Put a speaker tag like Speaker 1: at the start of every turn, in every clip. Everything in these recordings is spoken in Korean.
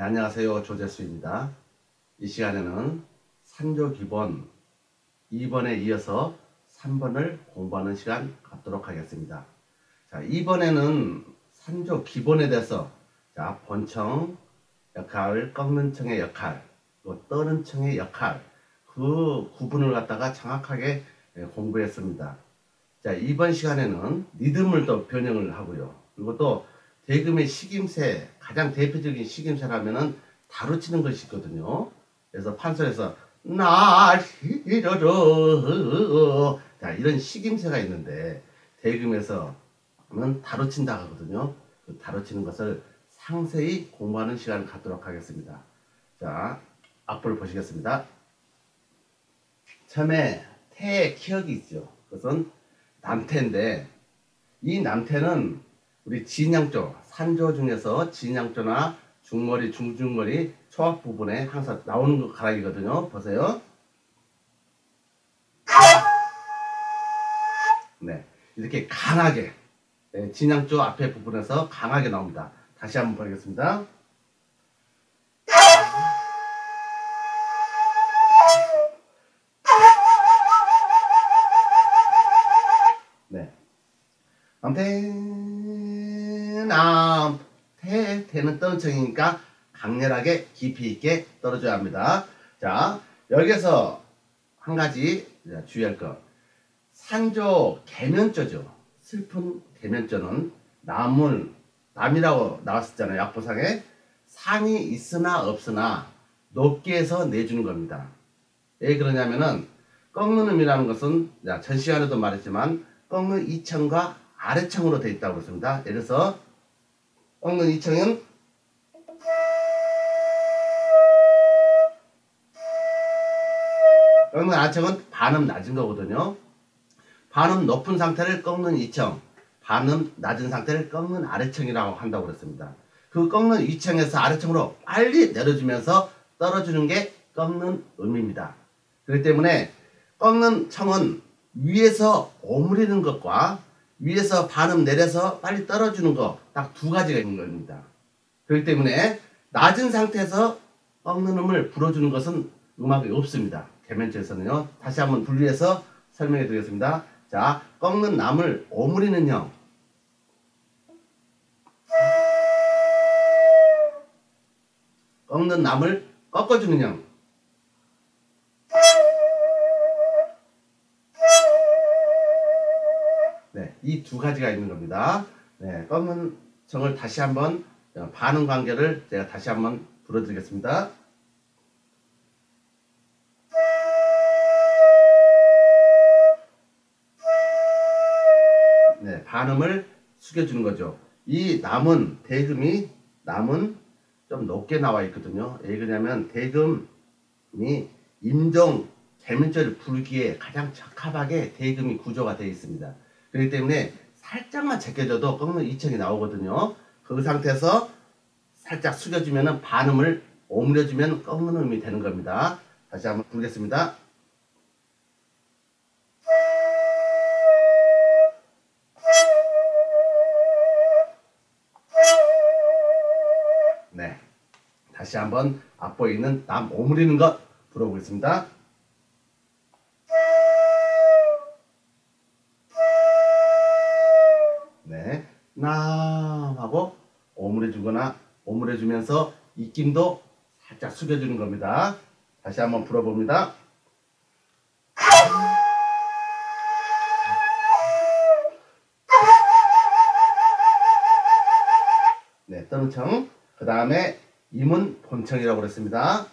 Speaker 1: 네, 안녕하세요. 조재수입니다. 이 시간에는 산조 기본 2번에 이어서 3번을 공부하는 시간 갖도록 하겠습니다. 자, 이번에는 산조 기본에 대해서 자, 본청 역할, 꺾는 청의 역할, 또 떠는 청의 역할 그 구분을 갖다가 정확하게 예, 공부했습니다. 자, 이번 시간에는 리듬을 또 변형을 하고요. 그리고 또 대금의 식임새, 가장 대표적인 식임새라면은 다루치는 것이 있거든요. 그래서 판소에서 날 잃어줘. 자, 이런 식임새가 있는데 대금에서는 다루친다 하거든요. 그 다루치는 것을 상세히 공부하는 시간을 갖도록 하겠습니다. 자, 악보를 보시겠습니다. 처음에 태의 기억이 있죠. 그것은 남태인데 이 남태는 우리 진양조, 산조 중에서 진양조나 중머리, 중중머리, 초합 부분에 항상 나오는 가락이거든요. 보세요. 네, 이렇게 강하게 네, 진양조 앞에 부분에서 강하게 나옵니다. 다시 한번 보겠습니다. 네. 남태, 태, 태는 떨어청이니까 강렬하게 깊이 있게 떨어져야 합니다. 자, 여기서 한 가지 주의할 것. 산조 개면조죠. 슬픈 개면조는 남을, 남이라고 나왔었잖아요. 약보상에. 산이 있으나 없으나 높게 해서 내주는 겁니다. 왜 그러냐면은 꺾는 음이라는 것은 전 시간에도 말했지만 꺾는 이청과 아래청으로 되어 있다고 그랬습니다. 예를 들어서 꺾는 이청은 꺾는 아청은 반음 낮은 거거든요. 반음 높은 상태를 꺾는 이청, 반음 낮은 상태를 꺾는 아래청이라고 한다고 그랬습니다. 그 꺾는 이청에서 아래청으로 빨리 내려주면서 떨어지는 게 꺾는 음입니다. 그렇기 때문에 꺾는 청은 위에서 오므리는 것과 위에서 반음 내려서 빨리 떨어지는 거딱두 가지가 있는 겁니다. 그렇기 때문에 낮은 상태에서 꺾는 음을 불어주는 것은 음악이 없습니다. 개면체에서는요. 다시 한번 분리해서 설명해 드리겠습니다. 자, 꺾는 남을 오므리는 형. 꺾는 남을 꺾어주는 형. 네, 이 두 가지가 있는 겁니다. 네, 꺾는 청을 다시 한번 반응 관계를 제가 다시 한번 불어드리겠습니다. 반음을 숙여주는 거죠. 이 남은 대금이 남은 좀 높게 나와 있거든요. 왜 그러냐면 대금이 임종 개면절을 부르기에 가장 적합하게 대금이 구조가 되어 있습니다. 그렇기 때문에 살짝만 제껴줘도 꺾는 이청이 나오거든요. 그 상태에서 살짝 숙여주면 반음을 오므려주면 꺾는 음이 되는 겁니다. 다시 한번 부르겠습니다. 다시 한번 앞보에 있는 남 오므리는 것 불어보겠습니다. 네. 남 하고 오므려주거나 오므려주면서 입김도 살짝 숙여주는 겁니다. 다시 한번 불어봅니다. 네, 떠는 청. 그 다음에 임은 본청이라고 그랬습니다.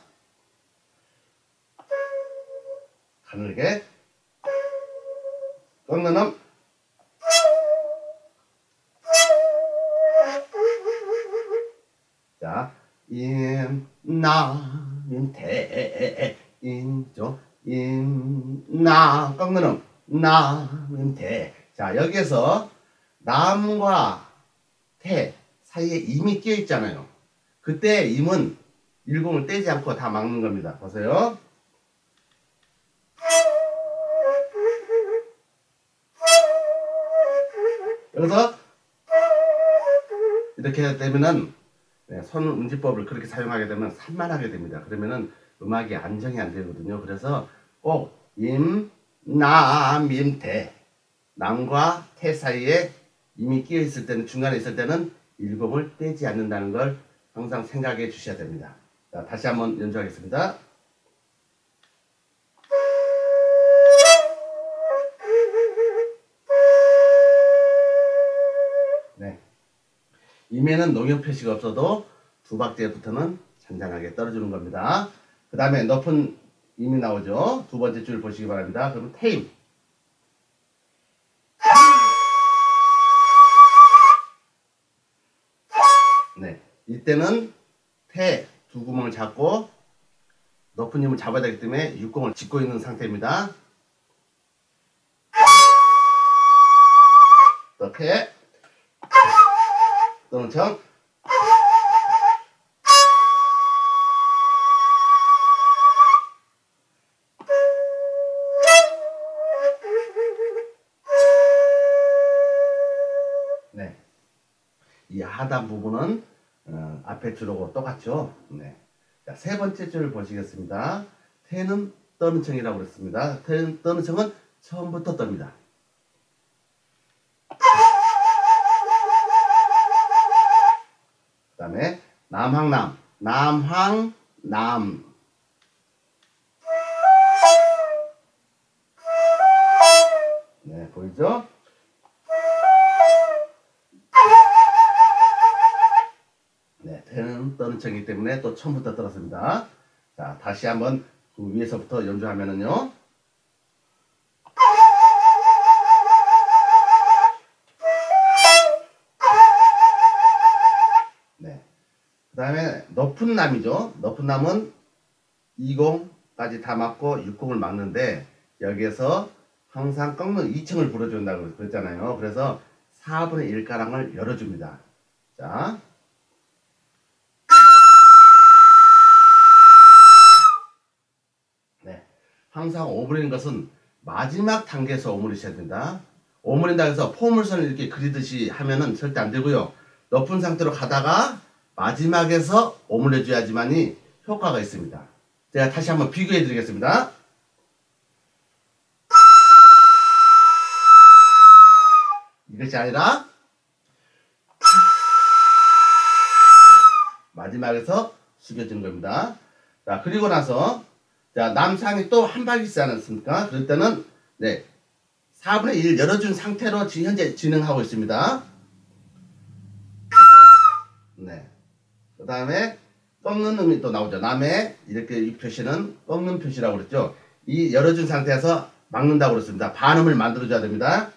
Speaker 1: 가늘게 꺾는 음 자, 임, 나, 임, 대, 임, 죠, 임, 나, 꺾는 음, 나, 임, 대. 자, 여기에서 남과 태 사이에 임이 끼어 있잖아요. 그때 임은 일공을 떼지 않고 다 막는 겁니다. 보세요. 여기서 이렇게 되면은 네, 손 운지법을 그렇게 사용하게 되면 산만하게 됩니다. 그러면은 음악이 안정이 안 되거든요. 그래서 꼭 임, 남, 임, 대. 남과 태 사이에 임이 끼어 있을 때는 중간에 있을 때는 일곱을 떼지 않는다는 걸 항상 생각해 주셔야 됩니다. 자, 다시 한번 연주하겠습니다. 네. 임에는 농협 표시가 없어도 두 박자부터는 잔잔하게 떨어주는 겁니다. 그 다음에 높은 임이 나오죠. 두 번째 줄 보시기 바랍니다. 그러면 테임. 이때는 태 두 구멍을 잡고 높은 힘을 잡아야 되기 때문에 육공을 짚고 있는 상태입니다. 이렇게 또는 정 네. 이 하단 부분은 어, 앞에 줄하고 똑같죠. 네. 자, 세 번째 줄 보시겠습니다. 태는 떠는 청이라고 그랬습니다. 태는 떠는 청은 처음부터 떱니다. 그 다음에 남황남, 남황남. 네, 보이죠? 떠는 청이기 때문에 또 처음부터 떨었습니다. 자, 다시 한번 그 위에서부터 연주하면은요. 네. 그 다음에 높은 남이죠. 높은 남은 20까지 다 맞고 60을 막는데 여기에서 항상 꺾는 2층을 불어준다고 그랬잖아요. 그래서 4분의 1가랑을 열어줍니다. 자. 항상 오므리는 것은 마지막 단계에서 오므리셔야 된다. 오므린다 해서 포물선을 이렇게 그리듯이 하면은 절대 안 되고요. 높은 상태로 가다가 마지막에서 오므려 줘야지만이 효과가 있습니다. 제가 다시 한번 비교해 드리겠습니다. 이것이 아니라 마지막에서 숙여주는 겁니다. 자, 그리고 나서 자, 남상이 또 한발 있지 않았습니까? 그럴 때는 네. 4분의 1 열어준 상태로 지금 현재 진행하고 있습니다. 네. 그 다음에 꺾는 음이 또 나오죠. 남의 이렇게 이 표시는 꺾는 표시라고 그랬죠. 이 열어준 상태에서 막는다고 그랬습니다. 반음을 만들어줘야 됩니다.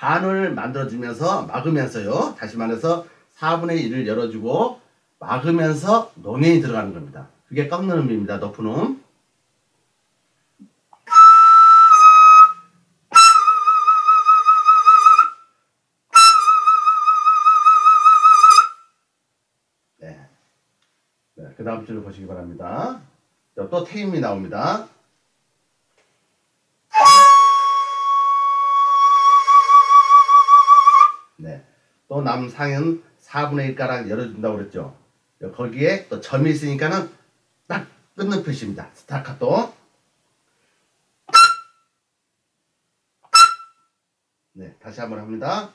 Speaker 1: 반을 만들어주면서 막으면서요. 다시 말해서 4분의 1을 열어주고 막으면서 농연이 들어가는 겁니다. 그게 꺾는 음입니다. 높은 음. 네. 네. 그 다음 줄을 보시기 바랍니다. 자, 또 테임이 나옵니다. 또 남상은 4분의 1가락 열어준다고 그랬죠. 거기에 또 점이 있으니까는 딱 끊는 표시입니다. 스타카토. 네, 다시 한번 합니다.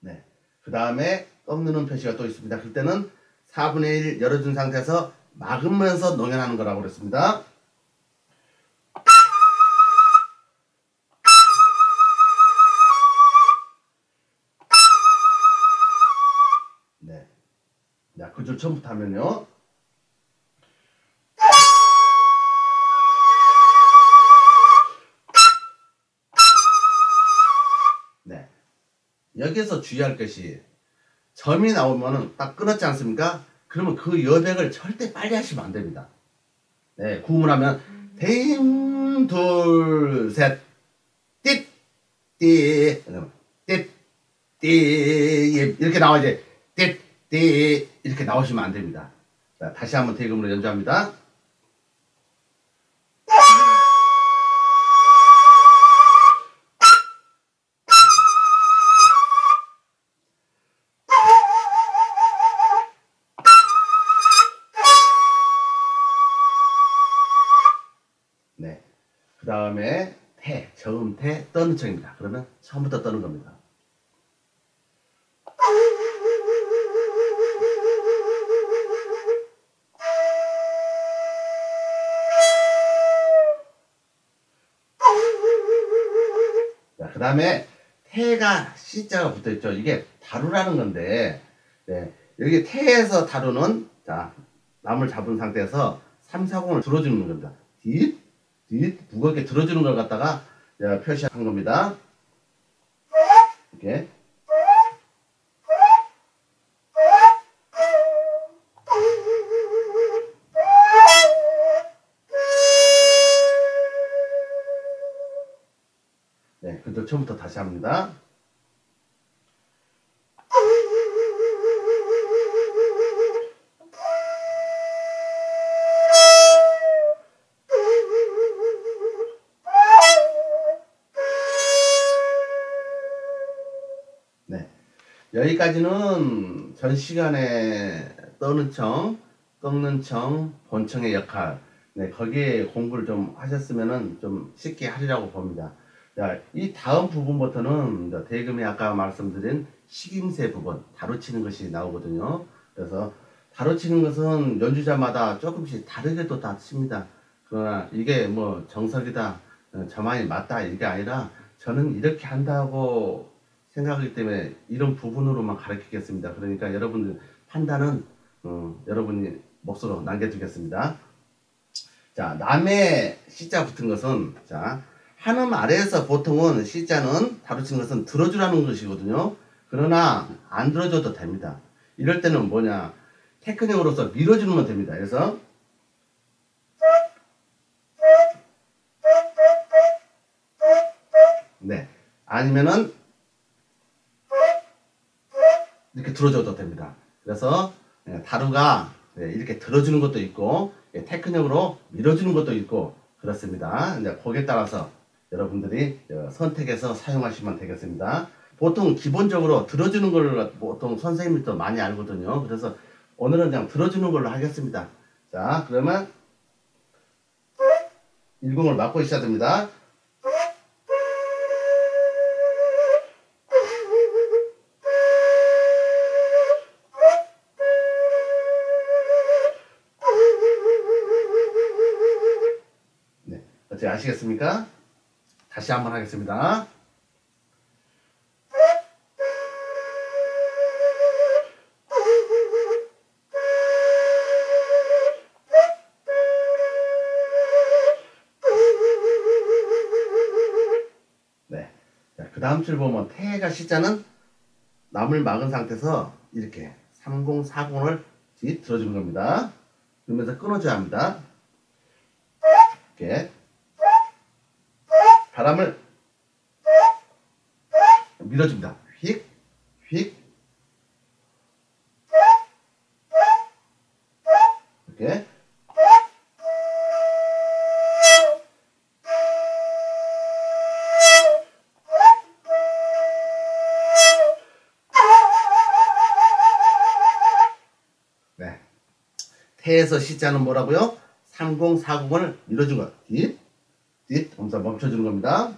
Speaker 1: 네. 그 다음에 꺾는 표시가 또 있습니다. 그때는 4분의 1 열어준 상태에서 막으면서 농연하는 거라고 그랬습니다. 그줄 처음부터 하면요. 네. 여기에서 주의할 것이 점이 나오면은 딱 끊었지 않습니까? 그러면 그 여백을 절대 빨리 하시면 안 됩니다. 네, 구음을 하면 대임 둘셋 띠, 띠, 띠, 띠 이렇게 나와야지 띠, 띠 이렇게 나오시면 안 됩니다. 자, 다시 한번 대금으로 연주합니다. 네. 그 다음에 태, 저음 태, 떠는 척입니다. 그러면 처음부터 떠는 겁니다. 다음에 태가 C자가 붙어 있죠. 이게 다루라는 건데, 네, 여기 태에서 다루는, 자, 남을 잡은 상태에서 3, 4공을 들어주는 겁니다. 뒷, 뒷, 무겁게 들어주는 걸 갖다가 제가 표시한 겁니다. 이렇게. 처음부터 다시 합니다. 네. 여기까지는 전 시간에 떠는 청, 꺾는 청, 본청의 역할, 네, 거기에 공부를 좀 하셨으면은 좀 쉽게 하리라고 봅니다. 자, 이 다음 부분부터는 대금이 아까 말씀드린 식임새 부분, 다루치는 것이 나오거든요. 그래서 다루치는 것은 연주자마다 조금씩 다르게도 다 칩니다. 그러나 이게 뭐 정석이다, 어, 저만이 맞다 이게 아니라 저는 이렇게 한다고 생각하기 때문에 이런 부분으로만 가르치겠습니다. 그러니까 여러분들 판단은 어, 여러분이 몫으로 남겨두겠습니다. 자, 남의 C자 붙은 것은 자 한음 아래에서 보통은 C자는 다루친 것은 들어주라는 것이거든요. 그러나 안 들어줘도 됩니다. 이럴 때는 뭐냐 테크닉으로서 밀어주면 됩니다. 그래서 네 아니면은 이렇게 들어줘도 됩니다. 그래서 예, 다루가 예, 이렇게 들어주는 것도 있고 예, 테크닉으로 밀어주는 것도 있고 그렇습니다. 이제 거기에 따라서 여러분들이 어, 선택해서 사용하시면 되겠습니다. 보통 기본적으로 들어주는 걸 보통 선생님들도 많이 알거든요. 그래서 오늘은 그냥 들어주는 걸로 하겠습니다. 자, 그러면 일공을 맞고 있어야 됩니다. 네, 어떻게 아시겠습니까? 다시 한번 하겠습니다. 네. 자, 그 다음 줄 보면 태가 시자는 남을 막은 상태에서 이렇게 3040을 뒤 들어주는 겁니다. 그러면서 끊어줘야 합니다. 이렇게 바람을 밀어줍니다. 휙, 휙. 이렇게. 네. 태에서 시자는 뭐라고요? 3040을 밀어준 거. 뒷, 뒷, 하면서 멈춰주는 겁니다.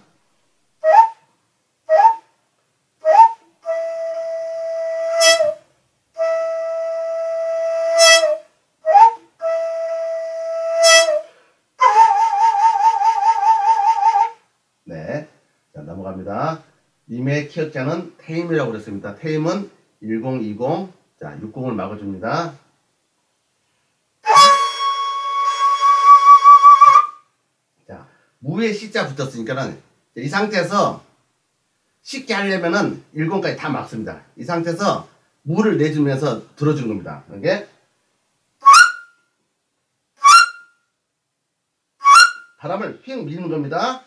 Speaker 1: 네. 자, 넘어갑니다. 임의 키역자는 태임이라고 그랬습니다. 태임은 1020, 자, 60을 막아줍니다. 자, 무에 C자 붙었으니까는 이 상태에서 쉽게 하려면은 10까지 다 막습니다. 이 상태에서 무를 내주면서 들어주는 겁니다. 이게 바람을 휙 미는 겁니다.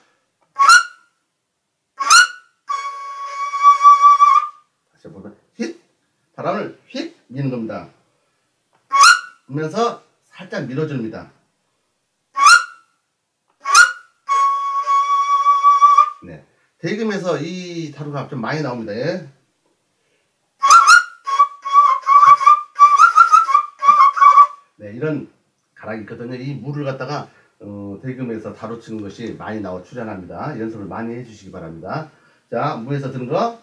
Speaker 1: 다시 보면 휙 바람을 휙 미는 겁니다. 하면서 살짝 밀어줍니다. 대금에서 이 타루가 좀 많이 나옵니다. 예. 네, 이런 가락이 있거든요. 이 물을 갖다가 어, 대금에서 다루 치는 것이 많이 나와 출연합니다. 연습을 많이 해주시기 바랍니다. 자, 무에서 드는 거.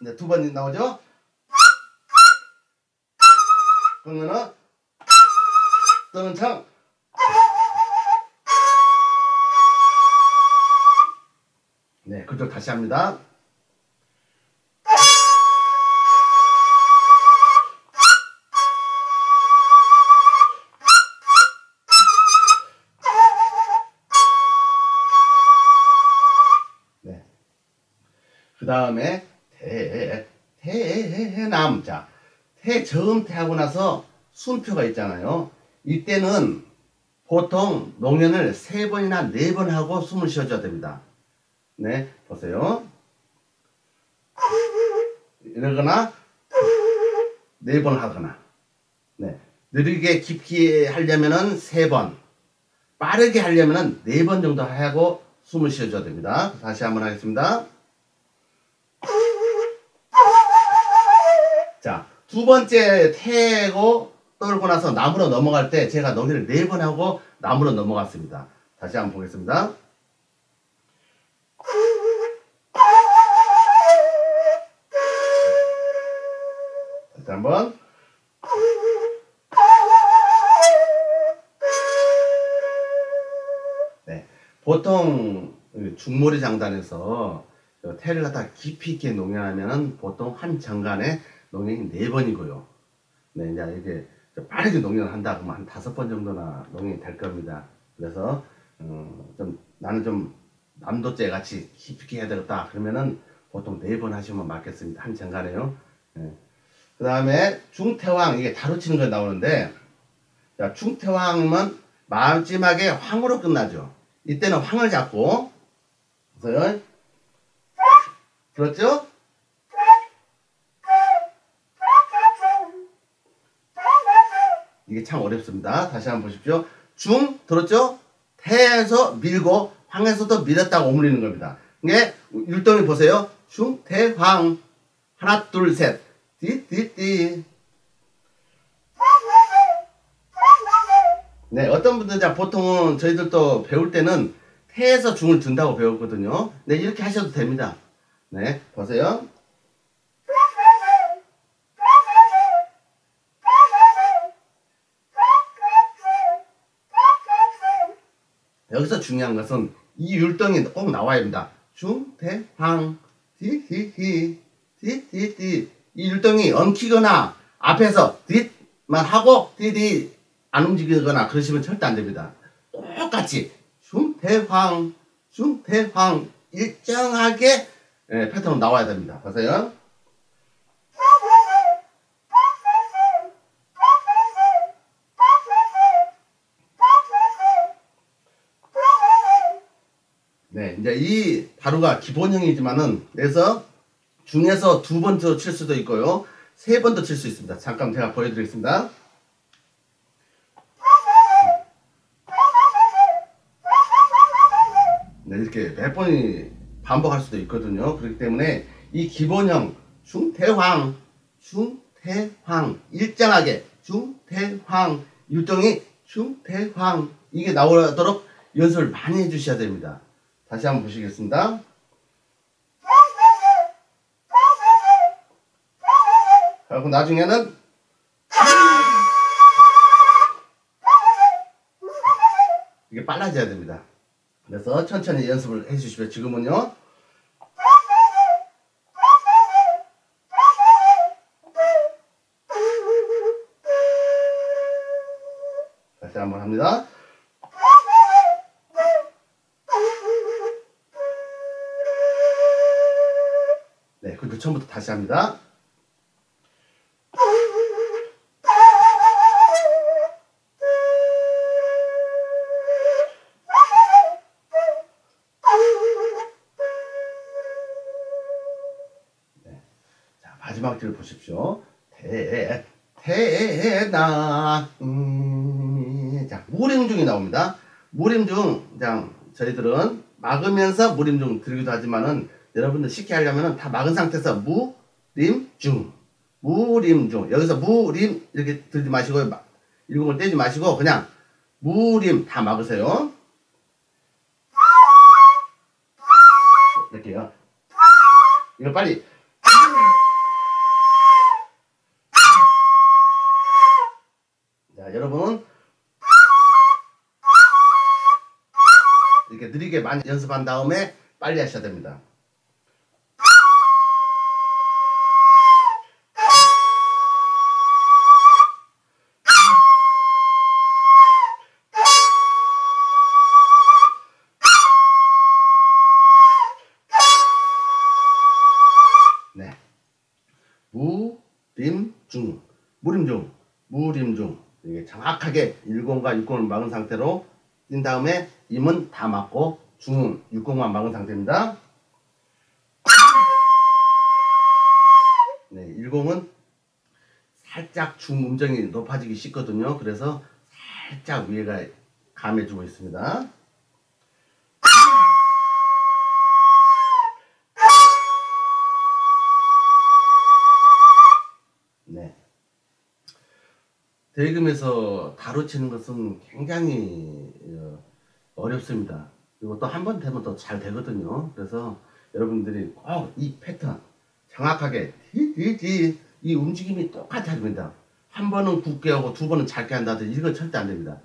Speaker 1: 네, 두 번 나오죠? 그러면은 떠는 창. 그쪽 다시 합니다. 네. 그 다음에 태, 태남. 자, 태, 저음 태하고 나서 순표가 있잖아요. 이때는 보통 농연을 세 번이나 네 번 하고 숨을 쉬어줘야 됩니다. 네, 보세요. 이러거나 네 번 하거나 네, 느리게 깊게 하려면은 세 번, 빠르게 하려면은 네 번 정도 하고 숨을 쉬어줘야 됩니다. 다시 한번 하겠습니다. 자, 두 번째 태고 떨고 나서 나무로 넘어갈 때 제가 너기를 네 번 하고 나무로 넘어갔습니다. 다시 한번 보겠습니다. 한번. 네. 보통 중머리 장단에서 태를 갖다 깊이 있게 농연하면은 보통 한 정간에 농연이 네 번이고요. 네, 이제 이게 빠르게 농연을 한다 그러면 한 다섯 번 정도나 농연이 될 겁니다. 그래서 어, 좀 나는 좀 남도째 같이 깊이 해야 되겠다 그러면은 보통 네 번 하시면 맞겠습니다. 한 정간에요. 네. 그 다음에 중태왕 이게 다루치는 거 나오는데 자, 중태왕은 마지막에 황으로 끝나죠. 이때는 황을 잡고 보세요. 그렇죠? 이게 참 어렵습니다. 다시 한번 보십시오. 중 들었죠? 태에서 밀고 황에서도 밀었다고 오므리는 겁니다. 이게 율동이 보세요. 중, 태, 황 하나, 둘, 셋 띠띠띠 네, 어떤 분들은 자, 보통은 저희들도 배울 때는 태에서 중을 든다고 배웠거든요. 네, 이렇게 하셔도 됩니다. 네, 보세요. 여기서 중요한 것은 이 율동이 꼭 나와야 합니다. 중, 대, 황, 디, 디, 디, 디, 디, 디. 이 율동이 엉키거나 앞에서 뒷만 하고 디, 디안 움직이거나 그러시면 절대 안 됩니다. 똑같이 중, 대, 황, 중, 대, 황 일정하게 예, 패턴으로 나와야 됩니다. 보세요. 네, 이제 이 바루가 기본형이지만은 그래서 중에서 두 번 더 칠 수도 있고요. 세 번 더 칠 수 있습니다. 잠깐 제가 보여드리겠습니다. 네, 이렇게 몇 번이 반복할 수도 있거든요. 그렇기 때문에 이 기본형 중태황, 중태황 일정하게 중태황 율동이 중태황 이게 나오도록 연습을 많이 해주셔야 됩니다. 다시 한번 보시겠습니다. 그리고 나중에는 이게 빨라져야 됩니다. 그래서 천천히 연습을 해주시면 지금은요. 다시 한번 합니다. 네, 그리고 처음부터 다시 합니다. 악기를 보십시오. 대, 대나, 음, 자, 무림중이 나옵니다. 무림중, 자, 저희들은 막으면서 무림중 들기도 하지만은 여러분들 쉽게 하려면은 다 막은 상태에서 무 림 중, 무림 중. 여기서 무 림 이렇게 들지 마시고, 막 일공을 떼지 마시고, 그냥 무림 다 막으세요. 이렇게요. 이거 빨리. 자, 여러분. 이렇게 느리게 많이 연습한 다음에 빨리 하셔야 됩니다. 1공과 6공을 막은 상태로 뛴 다음에 임은 다 막고 중은 6공만 막은 상태입니다. 네, 1공은 살짝 중음정이 높아지기 쉽거든요. 그래서 살짝 위에가 감해주고 있습니다. 대금에서 다루 치는 것은 굉장히 어, 어렵습니다. 그리고 또 한 번 되면 또 잘 되거든요. 그래서 여러분들이 꼭 이 패턴 정확하게 디디디 이 움직임이 똑같아야 됩니다. 한 번은 굳게 하고 두 번은 짧게 한다든지 이건 절대 안 됩니다.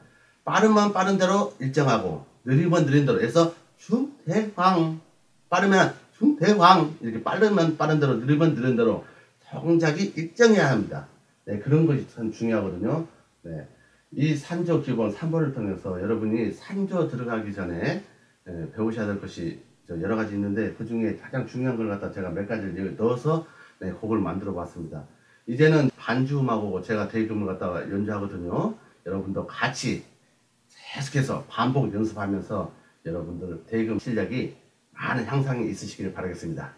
Speaker 1: 빠르면 빠른 대로 일정하고 느리면 느린 대로 해서 흉대황 빠르면 흉대황 이렇게 빠르면 빠른 대로 느리면 느린 대로 동작이 일정해야 합니다. 네, 그런 것이 참 중요하거든요. 네. 이 산조 기본 3번을 통해서 여러분이 산조 들어가기 전에 예, 배우셔야 될 것이 저 여러 가지 있는데 그 중에 가장 중요한 걸 갖다 제가 몇 가지를 여기 넣어서 네, 곡을 만들어 봤습니다. 이제는 반주음하고 제가 대금을 갖다가 연주하거든요. 여러분도 같이 계속해서 반복 연습하면서 여러분들 대금 실력이 많은 향상이 있으시길 바라겠습니다.